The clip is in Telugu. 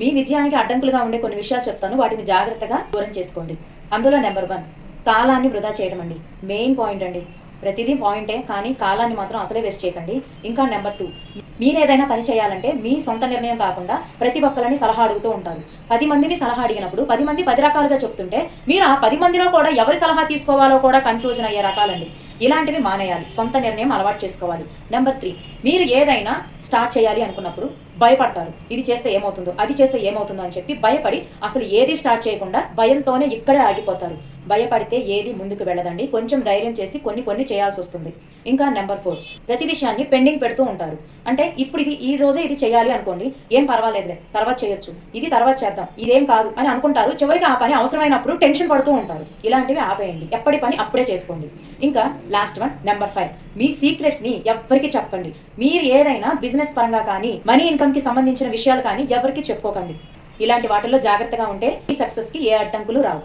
మీ విజయానికి అడ్డంకులుగా ఉండే కొన్ని విషయాలు చెప్తాను. వాటిని జాగ్రత్తగా దూరం చేసుకోండి. అందులో నెంబర్ వన్ కాలాన్ని వృధా చేయడం అండి మెయిన్ పాయింట్ అండి. ప్రతిదీ పాయింటే కానీ కాలాన్ని మాత్రం అసలే వేస్ట్ చేయకండి. ఇంకా నెంబర్ టూ మీరు ఏదైనా పని చేయాలంటే మీ సొంత నిర్ణయం కాకుండా ప్రతి ఒక్కరిని సలహా అడుగుతూ ఉంటారు. పది మందిని సలహా అడిగినప్పుడు పది మంది పది రకాలుగా చెప్తుంటే మీరు ఆ పది మందిలో కూడా ఎవరి సలహా తీసుకోవాలో కూడా కన్ఫ్యూజన్ అయ్యే రకాలండి. ఇలాంటివి మానేయాలి. సొంత నిర్ణయం అలవాటు చేసుకోవాలి. నెంబర్ త్రీ మీరు ఏదైనా స్టార్ట్ చేయాలి అనుకున్నప్పుడు భయపడతారు. ఇది చేస్తే ఏమవుతుందో అది చేస్తే ఏమవుతుందో అని చెప్పి భయపడి అసలు ఏది స్టార్ట్ చేయకుండా భయంతోనే ఇక్కడే ఆగిపోతారు. భయపడితే ఏది ముందుకు వెళ్ళదండి. కొంచెం ధైర్యం చేసి కొన్ని కొన్ని చేయాల్సి వస్తుంది. ఇంకా నెంబర్ ఫోర్ ప్రతి విషయాన్ని పెండింగ్ పెడుతూ ఉంటారు. అంటే ఇప్పుడు ఇది ఈ రోజే ఇది చేయాలి అనుకోండి ఏం పర్వాలేదులే తర్వాత చేయొచ్చు. ఇది తర్వాత చేద్దాం ఇదేం కాదు అని అనుకుంటారు. చివరికి ఆ పని అవసరమైనప్పుడు టెన్షన్ పడుతూ ఉంటారు. ఇలాంటివి ఆపేయండి. ఎప్పటి పని అప్పుడే చేసుకోండి. ఇంకా లాస్ట్ వన్ నెంబర్ ఫైవ్ మీ సీక్రెట్స్ని ఎవరికి చెప్పండి. మీరు ఏదైనా బిజినెస్ పరంగా కానీ మనీ ఇన్కమ్కి సంబంధించిన విషయాలు కానీ ఎవరికి చెప్పుకోకండి. ఇలాంటి వాటిల్లో జాగ్రత్తగా ఉంటే ఈ సక్సెస్కి ఏ అడ్డంకులు రావు.